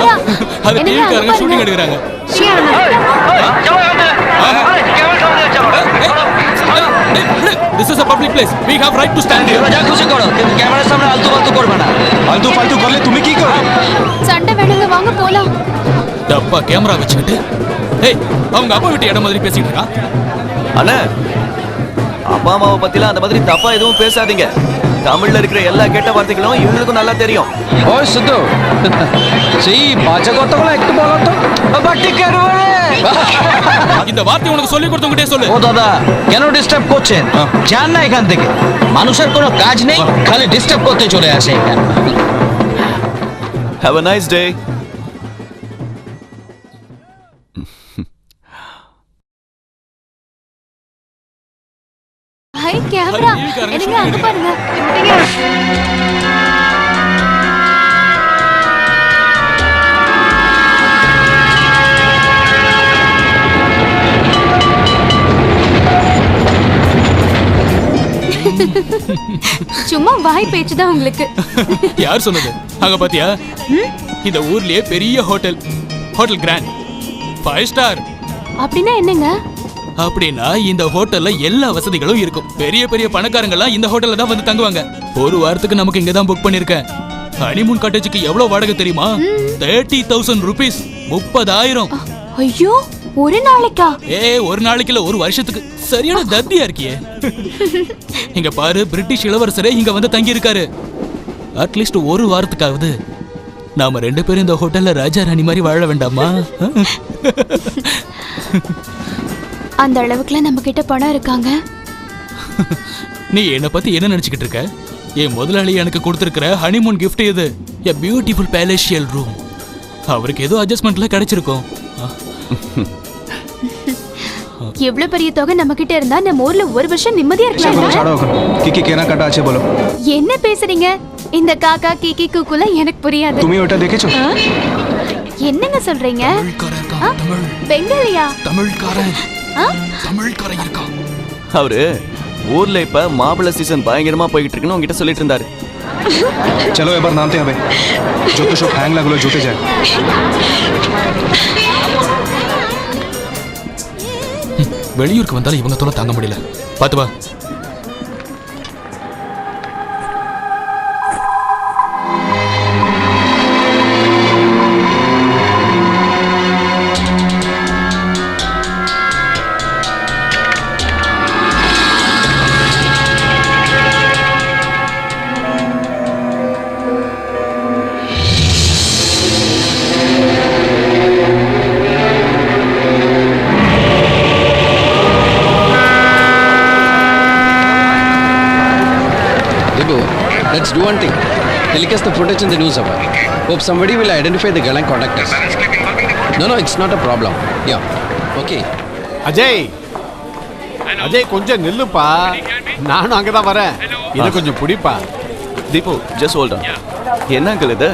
Camera அது டிவிக்காரங்க shooting எடுக்கிறாங்க This is a public place. We have right to stand here. যা খুশি করো কিন্তু ক্যামেরার সামনে আলতু ফালতু করবে না ফালতু ফালতু করলে তুমি কি করো சண்டை வேணுங்க வாங்க போலாம் டப்பா கேமரா வச்சுக்கிட்டு ஏய் அவங்க அப்பா வீட்டு இடம் மாதிரி பேசிட்டு இருக்கா அண்ணா அப்பா அம்மாவை பத்திலாம் அந்த மாதிரி தப்பா எதுவும் பேசாதீங்க தமிழ்ல இருக்கிற எல்லா கெட்ட வார்த்தைகளும் இவங்களுக்கும் நல்லா தெரியும் ওই শুধু সেই বাজে কথাগুলো একটু বলো তো বাটি কেরবারে இந்த வார்த்தை உனக்கு சொல்லி கொடுத்தவங்கிட்டே சொல்லு ও দাদা কেন ডিস্টার্ব করছেন যান না এখান থেকে মানুষের কোনো কাজ নেই খালি ডিস্টার্ব করতে চলে আসে এখানে have a nice day hi camera அது டிவிக்காரங்க என்னங்க அங்க shooting பாருங்க சும்மா வாய் பேச்சு தான் உங்களுக்கு. யார் சொன்னது? அங்க பாத்தியா? இந்த ஊர்லயே பெரிய hotel. Hotel grand. Five star அப்படின்னா என்னங்க? அப்படின்னா இந்த ஹோட்டல்ல எல்லா வசதிகளும் இருக்கும். பெரிய பெரிய பணக்காரங்க எல்லாம் இந்த ஹோட்டல்ல தான் வந்து தங்குவாங்க. ஒரு வாரத்துக்கு நமக்கு இங்க தான் புக் பண்ணிருக்கேன். ஹனிமூன் காட்டேஜுக்கு எவ்வளவு வாடகை தெரியுமா? தேர்ட்டி தௌசண்ட் ருபீஸ் முப்பதாயிரம். ஐயோ ஒரு நாளைக்கா? ஏ ஒரு நாளைக்கு இல்ல ஒரு வருஷத்துக்கு. சரியான தத்தியா இருக்கியே. இங்க பாரு பிரிட்டிஷ் இளவரசரே இங்க வந்து தங்கி இருக்காரு அட்லீஸ்ட் ஒரு வாரத்துக்காவது நாம ரெண்டு பேரும் இந்த ஹோட்டல்ல ராஜா ராணி மாதிரி வாழ வேண்டாமா? அந்த அளவுக்குலாம் நம்ம கிட்ட பணம் இருக்காங்க? நீ என்னை பத்தி என்ன நினைச்சுக்கிட்டு இருக்க? என் முதலாளி எனக்கு கொடுத்துருக்கிற ஹனிமூன் கிஃப்ட் இது. எ பியூட்டிஃபுல் பேலேஷியல் ரூம் அவருக்கு ஏதோ அட்ஜஸ்ட்மெண்ட்ல கிடைச்சிருக்கும். எவ்வளவு பெரிய தொகை நம்ம கிட்ட இருந்தா நம்ம ஊர்ல ஒரு வருஷம் நிம்மதியா இருக்கலாம் கிக்கி கேனா கட்ட ஆச்சு போல? என்ன பேசுறீங்க? இந்த காக்கா கிக்கி குக்குல எனக்கு புரியாது. துமி விட்ட தேக்கிச்சோ என்னங்க சொல்றீங்க? பெங்காலியா தமிழ்காரன். தமிழ்காரன் இருக்கா அவரு ஊர்ல இப்ப மாப்பிள்ள சீசன் பயங்கரமா போய்கிட்டு இருக்குன்னு உங்ககிட்ட சொல்லிட்டு இருந்தாரு चलो एक बार नामते हैं भाई जो तो शो வெளியூருக்கு வந்தாலும் இவங்க தோல தாங்க முடியல. பார்த்து வா. Let's do one thing. Telecast the footage in the news hour. Hope somebody will identify the girl and contact us. No, no, it's not a problem. Yeah. Okay. Ajay Ajay கொஞ்சம் நில்லுப்பா நானும் அங்கதான் வரேன் இதை கொஞ்சம் பிடிப்பா தீபு ஜஸ்ட் ஹோல்ட் என்ன அங்கிள் இது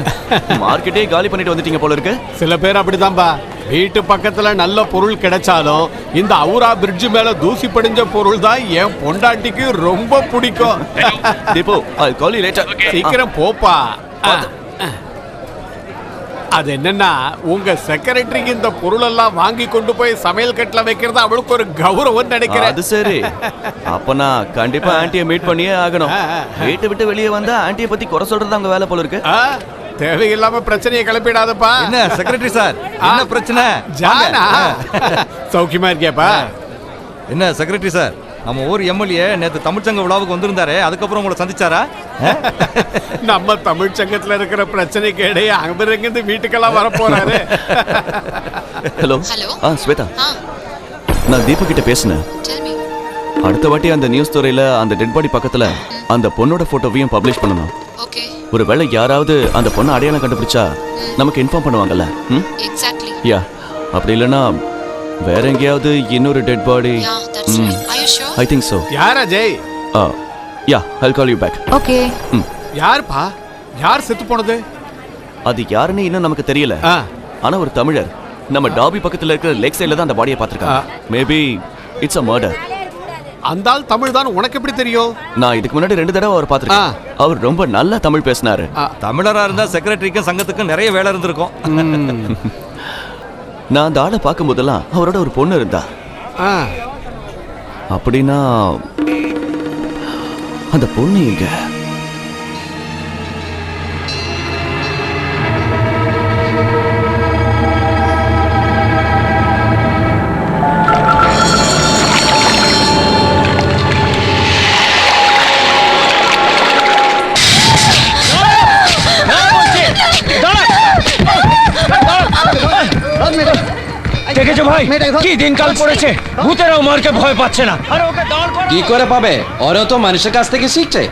மார்க்கெட்டே காலி பண்ணிட்டு வந்துட்டீங்க போல இருக்கு சில பேர் அப்படிதான்பா வீட்டு பக்கத்துல நல்ல பொருள் கிடைச்சாலும் இந்த அவுரா பிரிட்ஜ் மேல தூசி படிஞ்ச பொருள் தான் என் பொண்டாட்டிக்கு ரொம்ப பிடிக்கும். Deepu I call you later சீக்கிரம் போப்பா. அது என்னன்னா உங்க செக்ரட்டரிக்கு இந்த பொருள் எல்லாம் வாங்கி கொண்டு போய் சமையல் கட்டுல வைக்கிறது அவளுக்கு ஒரு கௌரவம் நினைக்கிறேன். அது சரி. அப்ப நான் கண்டிப்பா ஆன்ட்டியை மீட் பண்ணியே ஆகணும். வீட்டை விட்டு வெளியே வந்தா ஆன்ட்டியை பத்தி குறை சொல்றது அவங்க வேலை போல இருக்கு. தேவையில்லாம பிரச்சனையை கிளப்பிடாதப்பா. என்ன செக்ரட்டரி சார் என்ன பிரச்சனை? ஜானா. சௌக்கியமா இருக்கியாப்பா? என்ன செக்ரட்டரி சார் நம்ம ஊர் எம்எல்ஏ நேத்து தமிழ்ச்சங்க விழாவுக்கு வந்திருந்தாரு அதுக்கப்புறம் உங்களை சந்திச்சாரா? நம்ம தமிழ் சங்கத்துல இருக்கிற பிரச்சனைக்கு இடையே அங்கிருந்து வீட்டுக்கெல்லாம் வர போறாரு ஹலோ? ஆ ஸ்வேதா. நான் தீபக் கிட்ட பேசினேன். அடுத்த வாட்டி அந்த நியூஸ் துறையில அந்த டெட் பாடி பக்கத்துல அந்த பொண்ணோட போட்டோவையும் பப்ளிஷ் பண்ணணும். Okay. ஒருவேளை யாராவது அந்த பொண்ணை அடையாளம் கண்டுபிடிச்சா நமக்கு இன்ஃபார்ம் பண்ணுவாங்கல்ல? யா அப்படி இல்லைன்னா வேற எங்கேயாவது இன்னொரு dead body I think so யார் Ajay yeah I call you back okay. யாருப்பா? யார் செத்து போனது? அது யாருன்னு இன்னும் நமக்கு தெரியல. ஆ, ஆனா ஒரு தமிழர் நம்ம டாபி பக்கத்துல இருக்கிற லேக் சைடுல தான் அந்த பாடியை பார்த்திருக்காங்க. மேபி இட்ஸ் அ மர்டர் அந்த ஆள் தமிழ் தான் உனக்கு எப்படி தெரியும்? நான் இதுக்கு முன்னாடி ரெண்டு தடவை அவர் பார்த்திருக்கேன். அவர் ரொம்ப நல்லா தமிழ் பேசினாரு. தமிழரா இருந்தா செக்ரட்டரிக்கும் சங்கத்துக்கும் நிறைய வேலை இருந்திருக்கும். நான் அந்த ஆளை பார்க்கும் போதெல்லாம் அவரோட ஒரு பொண்ணு இருந்தா. அப்படின்னா அந்த பொண்ணு எங்க? ভাই কি দিনকাল পড়েছে ভূতেরাও মারকে ভয় পাচ্ছে না কি করে পাবে ওরাও তো মানুষের কাছ থেকে শিখছে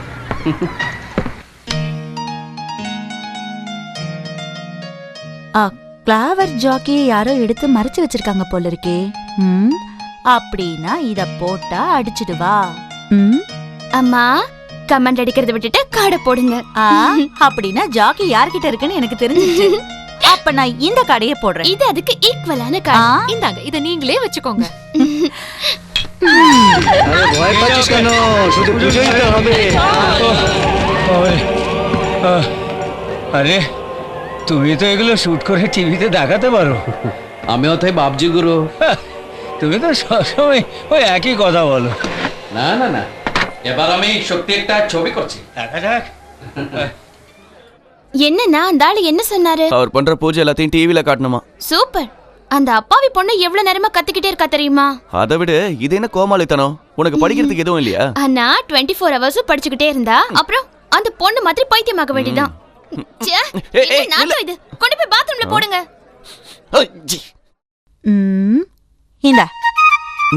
ஃப்ளவர் ஜாக்கியை யாரோ எடுத்து மறைச்சு வச்சிருக்காங்க போல இருக்கே ம் அப்படின்னா இத போட்டா அடிச்சிடுவா ம் அம்மா கமெண்ட் அடிக்கிறத விட்டுட்டு காடை போடுங்க ஆ அப்படின்னா ஜாக்கி யார்கிட்ட இருக்குன்னு எனக்கு தெரிஞ்சிச்சு அப்ப நான் இந்த கடையை போடுறேன் இது அதுக்கு ஈக்குவலான ஆ, காடை இந்தாங்க இத நீங்களே வச்சுக்கோங்க ভয় পাচ্ছিস কেন শুধু পুজোই তো হবে আরে তুমি তো এগুলো শুট করে টিভিতে দেখাতে পারো আমিও তাই ভাবছি গুরু তুমি তো সবসময় ওই একই কথা বলো না না না এবার আমি সত্যি একটা ছবি করছি দেখা যাক என்னன்னா அந்த ஆளு என்ன சொன்னாரு? அவர் பண்ற பூஜை எல்லாத்தையும் டிவில காட்டணுமா? சூப்பர். அந்த அப்பாவி பொண்ணு எவ்வளவு நேரமா கத்திக்கிட்டே இருக்கா தெரியுமா? அதை விட இது என்ன கோமாளித்தனம்? உனக்கு படிக்கிறதுக்கு எதுவும் இல்லையா? ஆனா டுவெண்ட்டி ஃபோர் ஹவர்ஸும் படிச்சுக்கிட்டே இருந்தா அப்புறம் அந்த பொண்ணு மாதிரி பைத்தியமாக வேண்டியதான் ச்சே, ஏய், ஏய், என்ன நாத்தம் இது? கொண்டு போய் பாத்ரூம்ல போடுங்க. ஐ. ம் இந்த.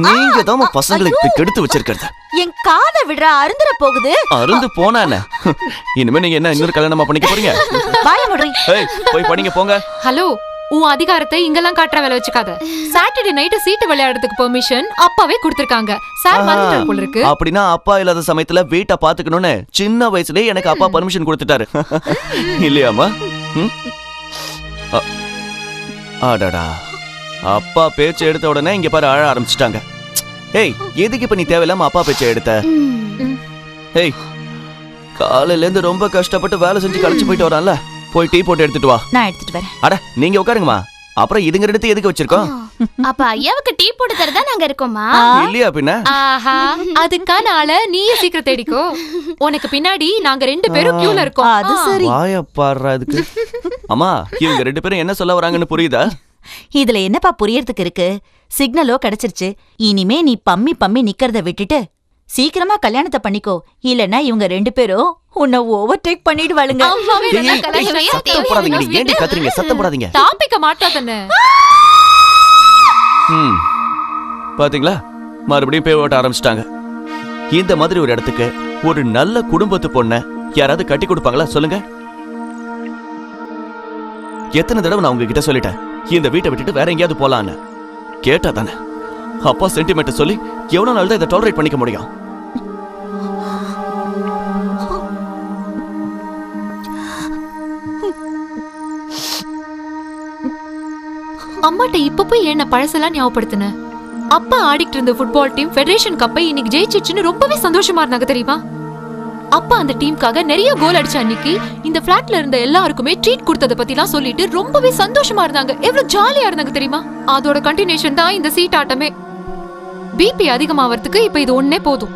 நீங்க தான் பசங்களை இப்படி கெடுத்து வச்சிருக்கிறது. என் காதை விடுற அருந்துற போகுது. அருந்து போனா என்ன இனிமே நீங்க என்ன இன்னொரு கல்யாணமா பண்ணிக்க போறீங்க? வாய முடி. ஏய் போய் படிங்க போங்க. ஹலோ உன் அதிகாரத்தை இங்கெல்லாம் காட்டுற வேலை வச்சுக்காத. சாட்டர்டே நைட்டு சீட்டு விளையாடுறதுக்கு பெர்மிஷன் அப்பாவே கொடுத்திருக்காங்க. சார் வந்துட்டார் போல இருக்கு. அப்படின்னா அப்பா இல்லாத சமயத்துல வீட்டை பாத்துக்கணும்னு சின்ன வயசுலயே எனக்கு அப்பா பர்மிஷன் கொடுத்துட்டாரு. இல்லையாமா ம்? அ- அடடா. அப்பா பேச்சு எடுத்த உடனே இங்க பாரு அழ ஆரம்பிச்சிட்டாங்க. ஏய் எதுக்கு இப்ப நீ தேவையில்லாம அப்பா பேச்சை எடுத்த? ஏய் காலையில இருந்து ரொம்ப கஷ்டப்பட்டு வேலை செஞ்சு கழிச்சு போயிட்டு வரான்ல. போய் டீ போட்டு எடுத்துட்டு வா. நான் எடுத்துட்டு வரேன். அட நீங்க உட்காருங்கம்மா. அப்புறம் இதுங்க எடுத்து எதுக்கு வச்சிருக்கோம்? அப்ப ஐயாவுக்கு டீ போட்டு தரதா நாங்க இருக்கோமா இல்லையா பின்ன? ஆஹா அதுக்கான ஆள நீயே சீக்கிரம் தேடிக்கோ. உனக்கு பின்னாடி நாங்க ரெண்டு பேரும் கியூல இருக்கோம். அது. சரி. வாய பாடுறா இதுக்கு. அம்மா இவங்க ரெண்டு பேரும் என்ன சொல்ல வராங்கன்னு புரியுதா? இதுல என்னப்பா புரியறதுக்கு இருக்கு? சிக்னலோ கிடைச்சிருச்சு. இனிமே நீ பம்மி பம்மி நிக்கிறத விட்டுட்டு சீக்கிரமா கல்யாணத்தை பண்ணிக்கோ. இல்லனா இவங்க ரெண்டு பேரும் உன்னை ஓவர்டேக் பண்ணிடுவாளுங்க? சத்தம் போடாதீங்க நீ ஏன்டி கத்துறீங்க? சத்தம் போடாதீங்க. டாபிக்க மாட்டாதன்னு ம். பாத்தீங்களா? மறுபடியும் பேய் ஓட்ட ஆரம்பிச்சிட்டாங்க. இந்த மாதிரி ஒரு இடத்துக்கு ஒரு நல்ல குடும்பத்து பொண்ண யாராவது கட்டி கொடுப்பாங்களா? சொல்லுங்க. எத்தனை தடவை நான் உங்ககிட்ட சொல்லிட்டேன்? இந்த வீட்டை விட்டுட்டு வேற எங்கேயாவது போலான்னு. கேட்டா தானே. அப்பா சென்டிமெண்ட் சொல்லி எவ்வளவு நாள் தான் இதை டாலரேட் பண்ணிக்க முடியும்? அம்மாட்ட இப்ப போய் என்ன பழசெல்லாம் ஞாபகப்படுத்தின? அப்பா ஆடிட்டு இருந்த ஃபுட்பால் டீம் ஃபெடரேஷன் கப்பை இன்னைக்கு ஜெயிச்சிச்சுன்னு ரொம்பவே சந்தோஷமா இருந்தாங்க தெரியுமா? அப்பா அந்த டீமுக்காக நிறைய கோல் அடிச்ச அன்னைக்கு இந்த பிளாட்ல இருந்த எல்லாருக்குமே ட்ரீட் கொடுத்தத பத்திலாம் சொல்லிட்டு ரொம்பவே சந்தோஷமா இருந்தாங்க. எவ்வளவு ஜாலியா இருந்தாங்க தெரியுமா? அதோட கண்டினியூஷன் தான் இந்த சீட் ஆட்டமே. பிபி அதிகமாவறதுக்கு இப்ப இது ஒண்ணே போதும்.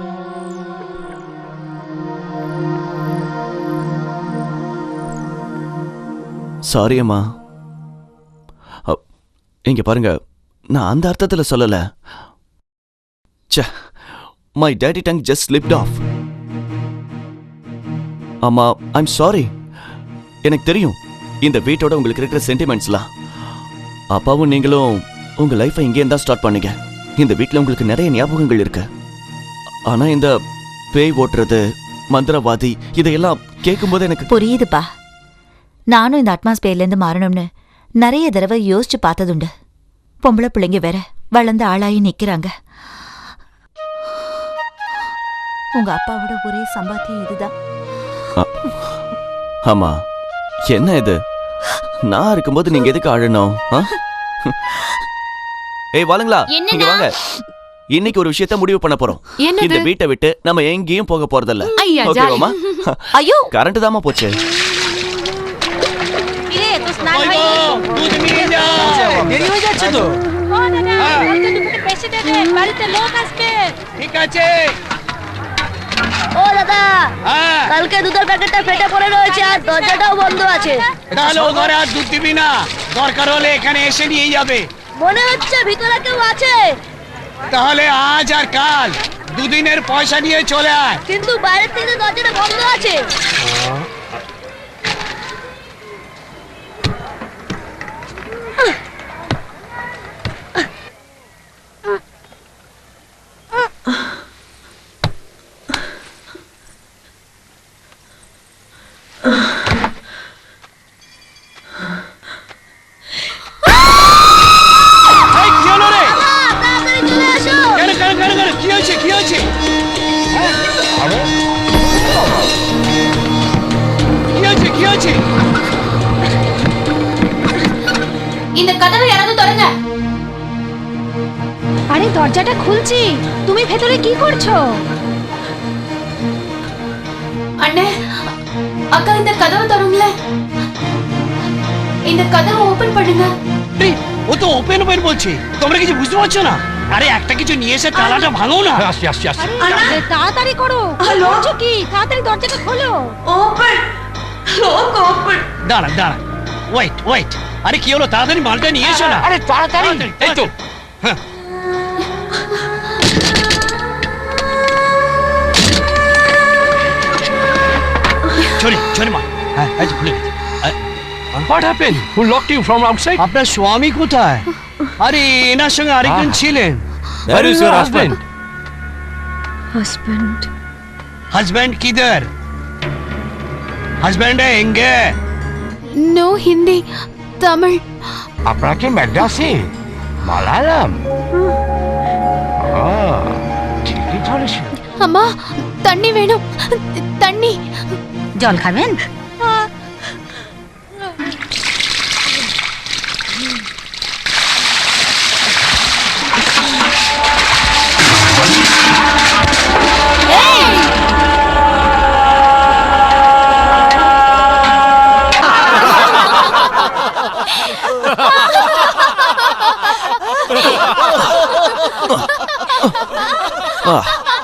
சாரி அம்மா. இங்க பாருங்க. நான் அந்த அர்த்தத்தில் சொல்லல. ச்சே my daddy tongue just slipped off அம்மா ஐம் சாரி எனக்கு தெரியும் இந்த வீட்டோட உங்களுக்கு இருக்கிற சென்டிமெண்ட்ஸ்லாம் அப்பாவும் நீங்களும் உங்க லைஃபை இங்கே தான் ஸ்டார்ட் பண்ணீங்க. இந்த வீட்டில் உங்களுக்கு நிறைய ஞாபகங்கள் இருக்கு. ஆனா இந்த பேய் ஓட்டுறது மந்திரவாதி இதையெல்லாம் கேட்கும்போது எனக்கு புரியுதுப்பா. நானும் இந்த அட்மாஸ்பியர்லேருந்து மாறணும்னு நிறைய தடவை யோசிச்சு பார்த்ததுண்டு. பொம்பளை பிள்ளைங்க வேற வளர்ந்த ஆளாயி நிற்கிறாங்க உங்க அப்பாவோட ஒரே சம்பாத்தியம் இதுதான். ஆமா என்ன இது நான் இருக்கும்போது நீங்க எதுக்கு அழணும் ஆ? ஏய் வாளுங்களா என்னண்ணா? இங்க வாங்க இன்னைக்கு ஒரு விஷயத்த முடிவு பண்ண போறோம் என்னது? இந்த வீட்டை விட்டு நம்ம எங்கேயும் போக போறதில்ல ஐயா, ஓகேவாமா ஐயோ கரண்ட் தாமா போச்சு দেরি হয়ে যাচ্ছে তো ঠিক আছে ও দাদা হ্যাঁ। কালকে দুধের প্যাকেটটা ফেটে পড়ে রয়েছে আর দরজাটাও বন্ধ আছে। তাহলে ও ঘরে আর দুধ দিবি না। দরকার হলে এখানে এসে নিয়ে যাবে। মনে হচ্ছে ভিতরে কেউ আছে। তাহলে আজ আর কাল দুদিনের পয়সা নিয়ে চলে আয়। কিন্তু বাইরের থেকে দরজাটা বন্ধ আছে। এই, இந்த கதவை யாராவது தொடங்க আরে দরজাটা খুলছি তুমি ভেতরে কি করছো அண்ணே அக்கா இந்த கதவை தொடங்களேன் இந்த கதவை ஓபன் பண்ணுங்க এই, ও তো ওপেন ওপেন বলছে তোমরা কিছু বুঝতে পারছো না আরে একটা কিছু নিয়ে এসে তালাটা ভাঙো না আসছি আসছি আসছি আরে তাড়াতাড়ি করো করছো কি তাড়াতাড়ি দরজাটা খোলো দাঁড়া দাঁড়া ওয়েট ওয়েট আরে কি হলো তাড়াতাড়ি মালটা নিয়ে এসো না আরে তাড়াতাড়ি এই তো হ্যাঁ। চলি চলি মা হ্যাঁ এই যে খুলে গেছে what happen who locked you from outside আপনার স্বামী কোথায় আরে এনার সঙ্গে আরেকজন ছিলেন Where is your husband? Husband husband किधर हस्बैंड है एंगे நோ ஹிந்தி தமிழ் আপনারা কি ম্যাড্রাসি মালায়ালাম ঠিকই ধরেছ அம்மா தண்ணி வேணும் தண்ணி জল খাবেন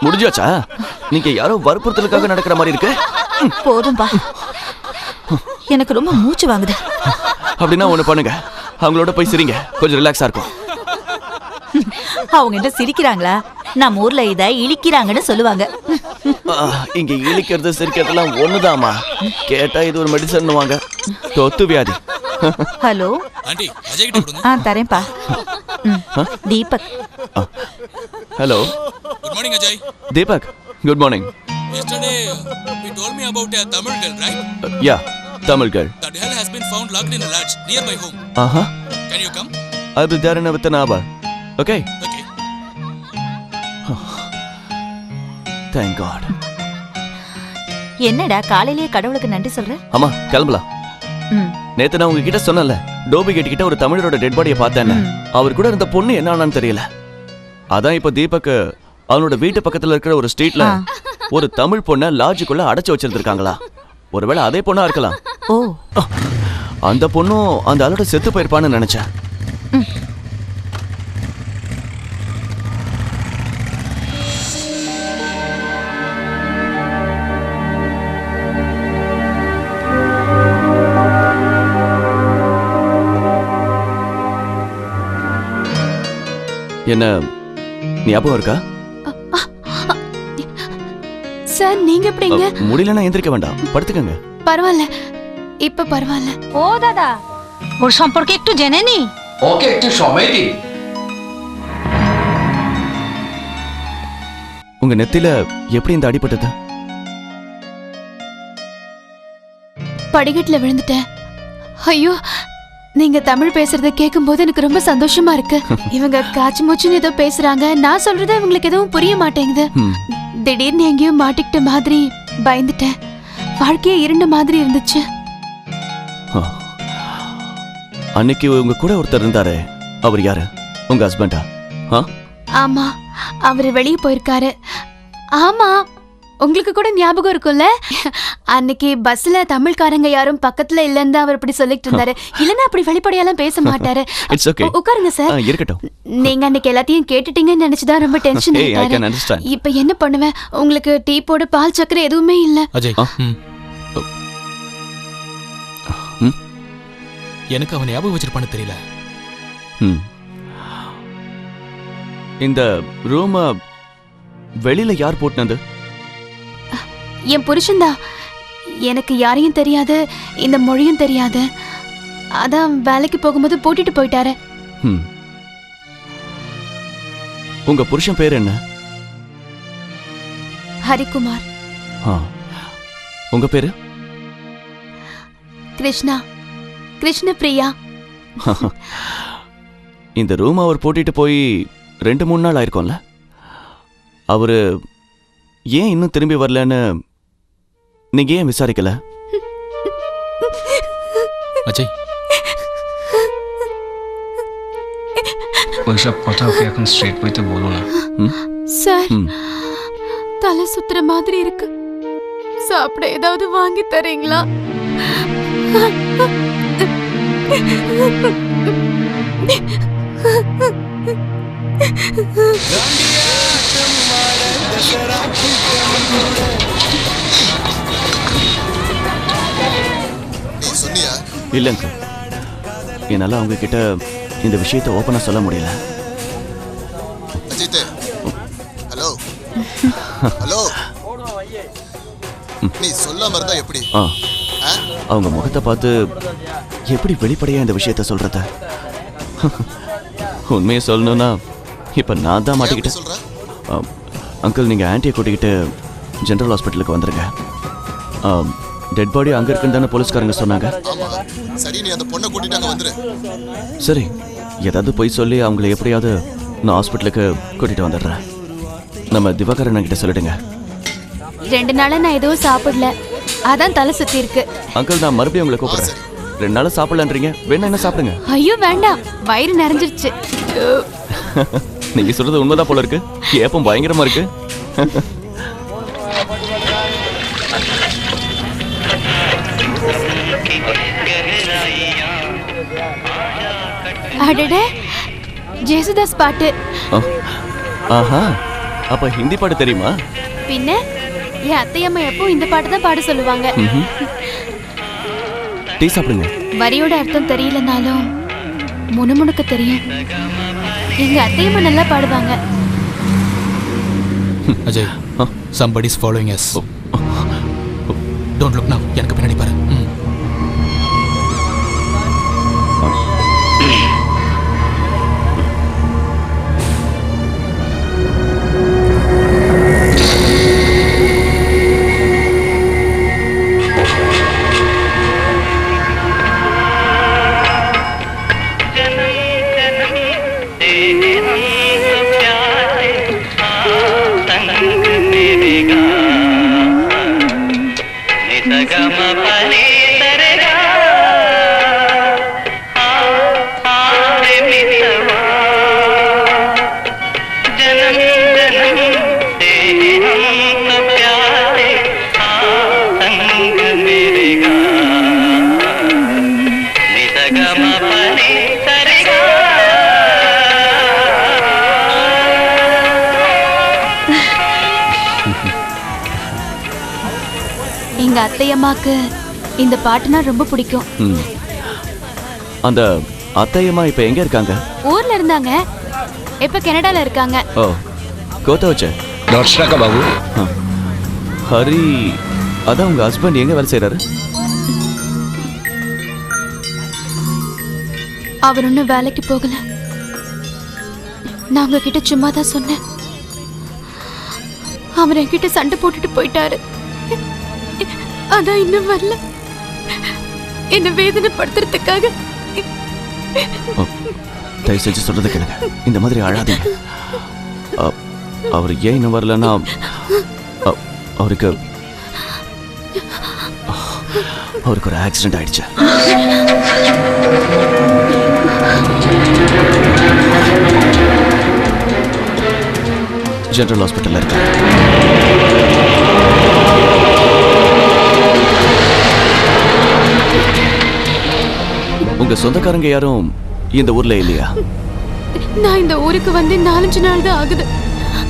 முடிஞ்சாச்சா? நீங்க யாரோ வற்புறுத்தலுக்காக நடக்கிற மாதிரி இருக்கு? போதும்பா. எனக்கு ரொம்ப மூச்சு வாங்குது. அப்படின்னா ஒண்ணு பண்ணுங்க. அவங்களோட போய் சிரிங்க. கொஞ்சம் ரிலாக்ஸா இருக்கும். அவங்க என்ன சிரிக்கிறாங்களா? நம்ம ஊர்ல இத இழிக்கிறாங்கன்னு சொல்லுவாங்க. இங்க இழிக்கிறது சிரிக்கிறதுலாம் ஒண்ணுதாம்மா. கேட்டா இது ஒரு மெடிசன் வாங்க தொத்து வியாதி. ஹலோ? ஆ தரேன்ப்பா. ம், Deepak. Hello good morning Ajay Deepak good morning yesterday you told me about a tamil girl right? Yeah Tamil girl that girl has been found locked in a lodge near my home. ஆஹா can you come? அது தேரன வித்த NABBA. Okay okay. Thank god என்னடா காலையிலேயே கடவுளுக்கு நன்றி சொல்ற? அம்மா கிளம்பலாம். ம். நேத்து நான் உங்ககிட்ட சொன்னேன்ல டோபி கேட் கிட்ட ஒரு தமிழரோட டெட் பாடியை பார்த்தேன்னு அவர் கூட இருந்த பொண்ணு என்ன ஆனான்னு தெரியல. அதான் இப்ப தீபக் அவனோட வீட்டு பக்கத்துல இருக்கிற ஒரு ஸ்ட்ரீட்ல. ஒரு தமிழ் பொண்ண லாட்ஜுக்குள்ள அடைச்சு வச்சிருந்திருக்காங்களா? ஒருவேளை அதே பொண்ணா இருக்கலாம். ஓ. அந்த பொண்ணும் அந்த ஆளோட செத்து போயிருப்பான்னு நினைச்சேன். என்ன ஞாபகம் இருக்கா சார் நீங்க எப்படிங்க அ, முடியலன்னா எந்திரிக்க வேண்டாம் படுத்துக்கங்க பரவாயில்ல இப்ப பரவாயில்ல ও দাদা ওর সম্পর্কে একটু জেনে নি ওকে একটু সময় দিন உங்க நெத்தில எப்படி இந்த அடிபட்டது படிக்கட்டுல விழுந்துட்டேன் ஐயோ நீங்க தமிழ் பேசுறத கேட்கும்போது எனக்கு ரொம்ப சந்தோஷமா இருக்கு. இவங்க காச்சு மூச்சுன்னு ஏதோ பேசுறாங்க. நான் சொல்றது இவங்களுக்கு எதுவும் புரிய மாட்டேங்குது. திடீர்னு எங்கேயோ மாட்டிக்கிட்ட மாதிரி பயந்துட்டேன். வாழ்க்கையே இருண்ட மாதிரி இருந்துச்சு. அன்னைக்கு உங்க கூட ஒருத்தர் இருந்தாரு. அவர் யாரு? உங்க ஹஸ்பண்டா ஆமா அவர் வெளியே போயிருக்காரு. ஆமா உங்களுக்கு கூட ஞாபகம் இருக்கும்ல? அன்னைக்கு பஸ்ல தமிழ்காரங்க யாரும் பக்கத்துல இல்லன்னு தான் அவர் இப்படி சொல்லிட்டு இருந்தாரு. இல்லன்னா அப்படி வெளிப்படையெல்லாம் பேச மாட்டாரு. இட்ஸ் ஓகே உட்காருங்க சார். இருக்கட்டும். நீங்க அன்னைக்கு எல்லாத்தையும் கேட்டுட்டீங்கன்னு நினைச்சுதான் ரொம்ப டென்ஷன் ஆயிட்டாரு. இப்ப என்ன பண்ணுவேன்? உங்களுக்கு டீ போட பால் சக்கரை எதுவுமே இல்ல. அஜய்? எனக்கு அவன் ஞாபகம் வச்சிருப்பான்னு தெரியல. இந்த ரூம வெளியில யார் போட்டுனது? என் புருஷன்தான் எனக்கு யாரையும் தெரியாது இந்த மொழியும் தெரியாது. அதான் வேலைக்கு போகும்போது போட்டுட்டு போயிட்டாரு. உங்க புருஷன் பேர் என்ன? ஹரிகுமார். ஆ. உங்க பேரு? கிருஷ்ணா. கிருஷ்ண பிரியா. இந்த ரூம் அவர் போட்டுட்டு போய் ரெண்டு மூணு நாள் ஆயிருக்கும்ல. அவரு ஏன் இன்னும் திரும்பி வரலன்னு நீங்க ஏன் விசாரிக்கல அஜய் ওইসব কথা ওকে এখন স্ট্রেট বইতে বলো না சார் ம். தலை சுத்துற மாதிரி இருக்கு சாப்பிட ஏதாவது வாங்கி தரீங்களா இல்லைங்க என்னால அவங்க கிட்ட இந்த விஷயத்தை ஓப்பனா சொல்ல முடியல. அஜித் ஹலோ. ஹலோ. நீ சொல்லாம இருந்தா எப்படி? அவங்க முகத்தை பார்த்து எப்படி வெளிப்படையா இந்த விஷயத்த சொல்றத? உண்மையை சொல்லணும்னா இப்ப நான் தான் மாட்டிக்கிட்டேன். அங்கிள் நீங்க ஆன்ட்டியை கூட்டிக்கிட்டு ஜெனரல் ஹாஸ்பிட்டலுக்கு வந்துருங்க. டெட் பாடி அங்க இருக்குன்னு தானே போலீஸ்காரங்க சொன்னாங்க? சரி நீ அந்த பொண்ணை கூட்டிட்டு அங்க வந்துரு. சரி ஏதாவது பொய் சொல்லி அவங்கள எப்படியாவது நான் ஹாஸ்பிட்டலுக்கு கூட்டிட்டு வந்துடுறேன். நம்ம திவாகரன் கிட்ட சொல்லிடுங்க. ரெண்டு நாளா நான் எதுவும் சாப்பிடல. அதான் தலை சுத்தி இருக்கு. அங்கிள் நான் மறுபடியும் உங்களை கூப்பிடுறேன். ரெண்டு நாளா சாப்பிடலன்றீங்க. வேணா என்ன சாப்பிடுங்க. ஐயோ வேண்டாம். வயிறு நிறைஞ்சிருச்சு. நீங்க சொல்றது உண்மைதான் போல இருக்கு. ஏப்பம் பயங்கரமா இருக்கு. அடடே ஜேசுதாஸ் பாட்டு. ஆஹா அப்ப ஹிந்தி பாட்டு தெரியுமா? பின்ன என் அத்தையம்மா எப்போ இந்த பாட்டு தான் பாட சொல்லுவாங்க. டீ சாப்பிடுங்க. வரியோட அர்த்தம் தெரியலனாலும் முணுமுணுக்க தெரியும். எங்க அத்தையம்மா நல்லா பாடுவாங்க. Ajay somebody is following us. Don't look now எனக்கு அம்மாக்கு இந்த பாட்டுனா ரொம்ப பிடிக்கும். அந்த அத்தையம்மா இப்ப எங்க இருக்காங்க? ஊர்ல இருந்தாங்க. இப்ப கனடால இருக்காங்க. ஓ கோத்தவச்ச? தர்ஷனக பாபு. ஹரி அதான் உங்க ஹஸ்பண்ட் எங்க வேலை செய்றாரு? அவர் ஒன்றும் வேலைக்கு போகல. நான் உங்ககிட்ட சும்மா தான் சொன்னேன். அவர் என்கிட்ட சண்டை போட்டுட்டு போயிட்டாரு. அதான் இன்னும் வரல. என்ன வேதனைப்படுத்துறதுக்காக. ஓ, தயவு செஞ்சு சொல்றது கேளுங்க. இந்த மாதிரி அழாதீங்க. அவர் ஏன் இன்னும் வரலன்னா அவருக்கு அவருக்கு ஒரு ஆக்சிடென்ட் ஆயிடுச்சு. ஜென்ரல் ஹாஸ்பிட்டலில் இருக்கேன் உங்க சொந்தக்காரங்க யாரும் இந்த ஊர்ல இல்லையா நான் இந்த ஊருக்கு வந்து நாலஞ்சு நாள் தான் ஆகுது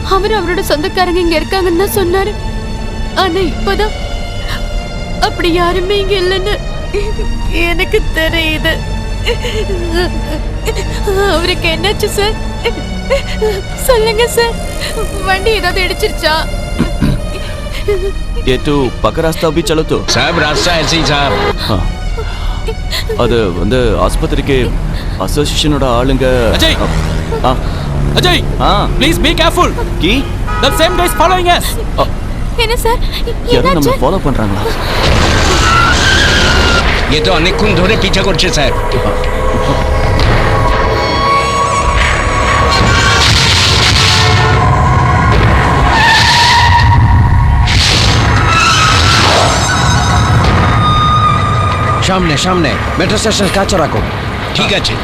அவர் அவரோட சொந்தக்காரங்க இங்க இருக்காங்கன்னு தான் சொன்னாரு ஆனா இப்பதான் அப்படி யாருமே இங்க இல்லைன்னு எனக்கு தெரியுது அவருக்கு என்னாச்சு சார் சொல்லுங்க சார் வண்டி ஏதாவது இடிச்சிருச்சா ये तो पका रास्ता भी चलो तो साहब रास्ता ऐसे ही साहब हाँ. அது வந்து ஆஸ்பத்திரிக்கு அசோசியேஷனோட ஆளுங்க. அஜய்! ஆ. அஜய்! ஆ. Please be careful Ki? The same guys following us என்ன சார் யாரோ நம்ம ஃபாலோ பண்றாங்களா? এ তো অনেকক্ষণ ধরে পিছা করছে স্যার সামনে সামনে মেট্রো স্টেশন কাছে রাখো ঠিক আছে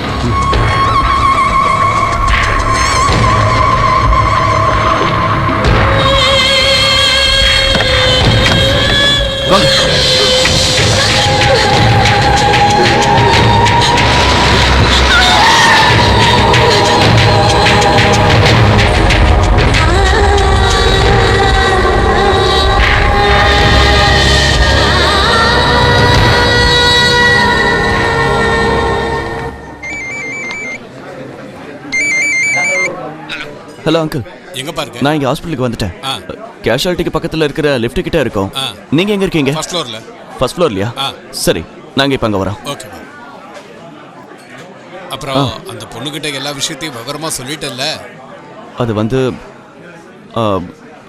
ஹலோ அங்கிள் எங்க பாருங்க நான் இங்க ஹாஸ்பிட்டலுக்கு வந்துட்டேன். கேஷுவாலிட்டிக்கு பக்கத்துல இருக்கிற லிஃப்ட் கிட்ட இருக்கோம். நீங்க எங்க இருக்கீங்க? ஃபர்ஸ்ட் ஃப்ளோர்ல ஃபர்ஸ்ட் ஃப்ளோர்லயா. சரி நாங்க இப்ப அங்க வரோம். ஓகே அப்புறம் அந்த பொண்ணுகிட்ட எல்லா விஷயத்தையும் விவரமா சொல்லிட்டல்ல அது வந்து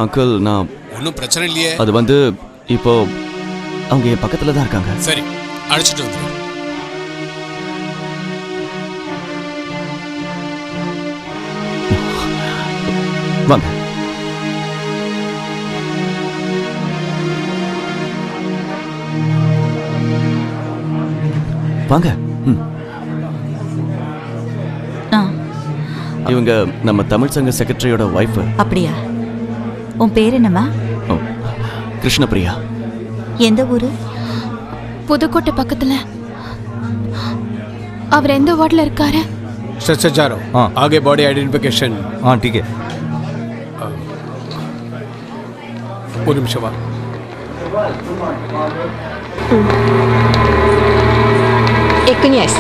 அங்கிள் நான் ஒன்றும் பிரச்சனை இல்லையே. அது வந்து இப்போ அவங்க என் பக்கத்துல தான் இருக்காங்க. சரி அழைச்சிட்டு வந்துரு. வாங்க ம். ஆ இவங்க நம்ம தமிழ் சங்க செக்ரட்டரியோட ஒய்ஃப் அப்படியா உன் பேர் என்னம்மா கிருஷ்ணபிரியா எந்த ஊரு புதுக்கோட்டை பக்கத்துல அவர் எந்த வார்டுல இருக்காரு सच जा रहा हाँ। आगे बॉडी आइडेंटिफिकेशन ஆ டீக்கே ஒரு நிமிஷம் வா и князь.